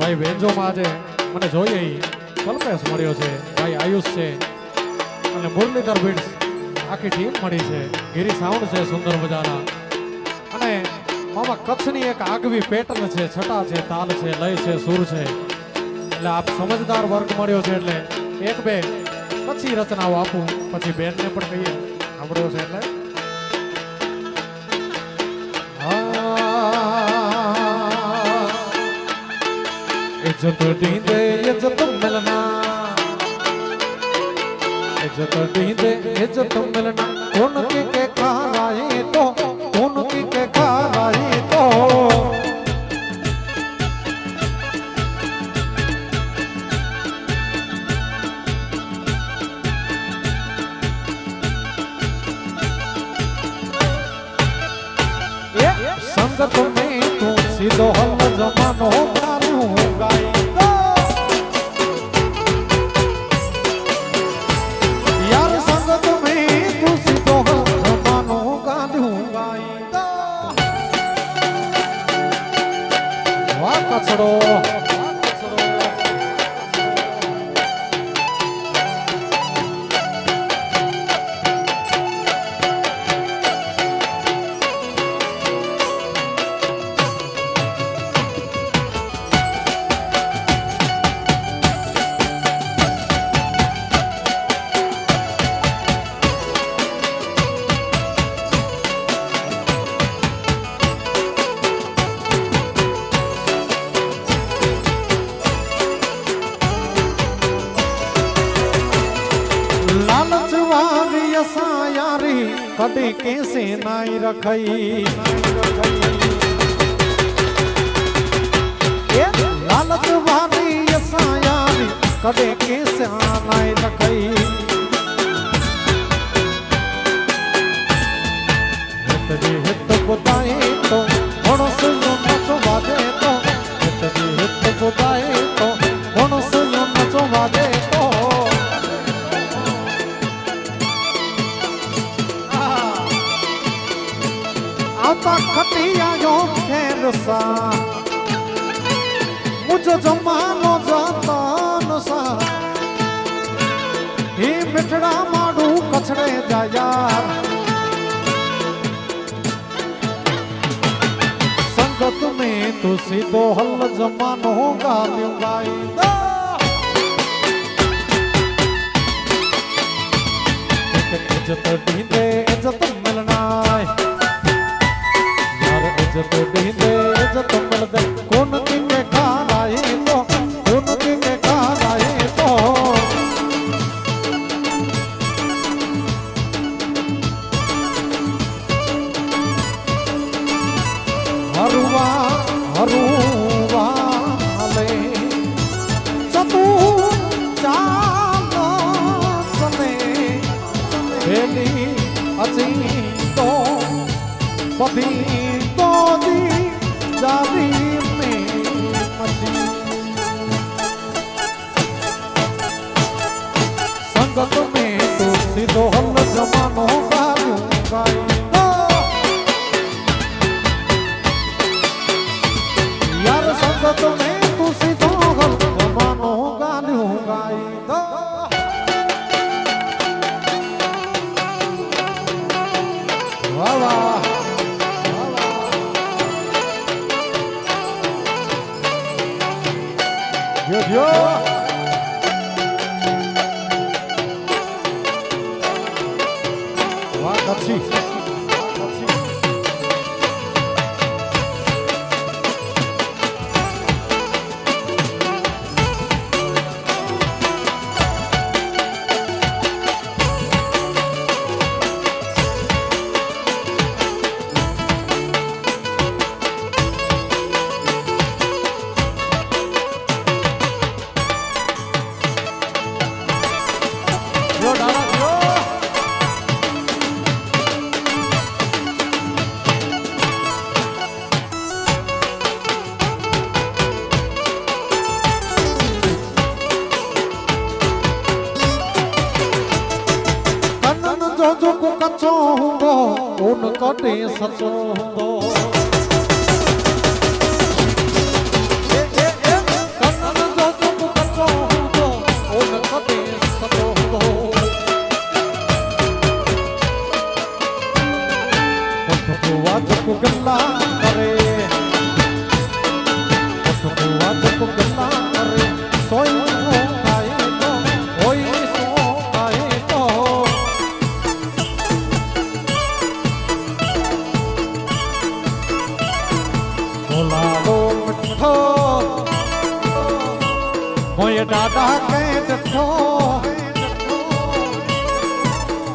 ભાઈ વેન્જોમાં આજે મને જોઈએ કલ્પેશ મળ્યો છે, ભાઈ આયુષ છે, અને મુરલીધર બીટ્સ આખી ટીમ મળી છે. ગિરી સાઉન્ડ છે, સુંદર મજાના. અને મામા કચ્છની એક આગવી પેટર્ન છે, છટા છે, તાલ છે, લય છે, સુર છે. એટલે આપ સમજદાર વર્ગ મળ્યો છે એટલે એક બે પછી રચનાઓ આપું. પછી બેનને પણ કહીએ. સાંભળ્યો છે એટલે. ਇੱਜ਼ਤ ਦੀਂਦੇ ਇੱਜ਼ਤ ਮਿਲਣਾ ਇੱਜ਼ਤ ਦੀਂਦੇ ਇੱਜ਼ਤ ਮਿਲਣਾ ਕੋਨ ਕੇ ਕੇ ਖਾ ਲਾਏ ਤੋ ਕੋਨ ਕੇ ਕੇ ਖਾ ਲਾਏ ਤੋ સંગત મેં તું સીધો હલ જમાનો वाह કડી કેસે નાઈ રખઈ લાલત વારી સાયાની કડે કેસે નાઈ રખઈ હેતરી હેત બોતાએ તો ઘણો સુનો નસો વાદે તો હેતરી હેત બોતાએ હતા ખટિયાયો ખેરસા મુજ જમાનો જતન સા. હે મીઠડા માડું કછડે જાયાર. સંગત મે તો સીધો હલ જમાનો ગાલ્યું ગાઈ દો જત ઢીંદે જતો ડીંદે જતો મળદ કોન તીને ખાનાઈ તો કોન તીને ખાનાઈ તો હરવા હરવા હલે ચતુ ચાલ સને ભેલી અચી તો પભી নদী যাবি जो जुग कचो हूंदो उन कॾहिं सचो हूंदो એ દાદા કઈ ડઠો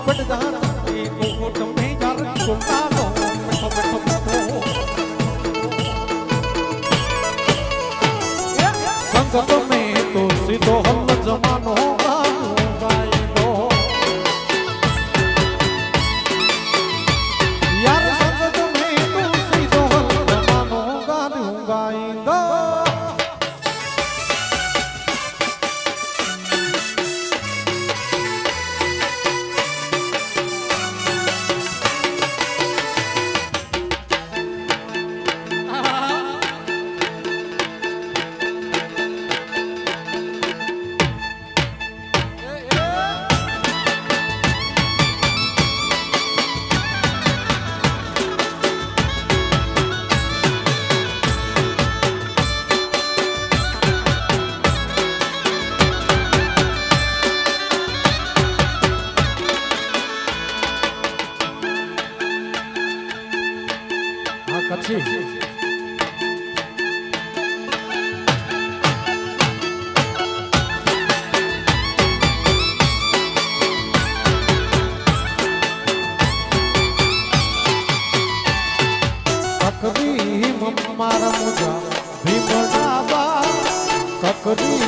પણ દાદા એ કોટ મેં જાર કોટા કકરી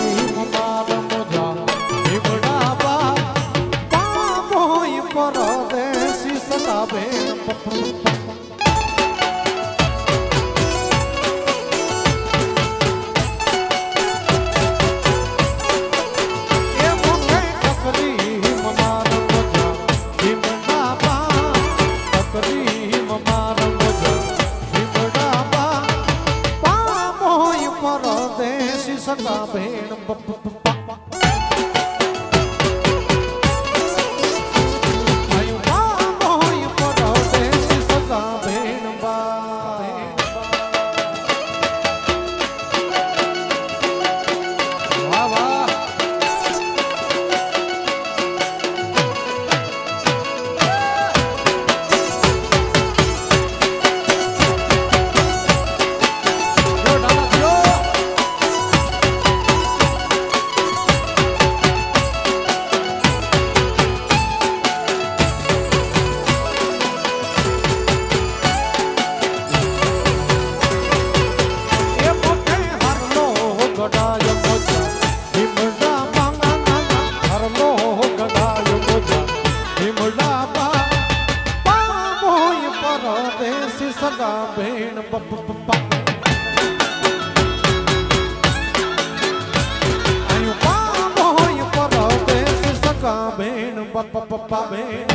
સગા ભેણ પપ્પા ભેણ પપ્પા ભેણ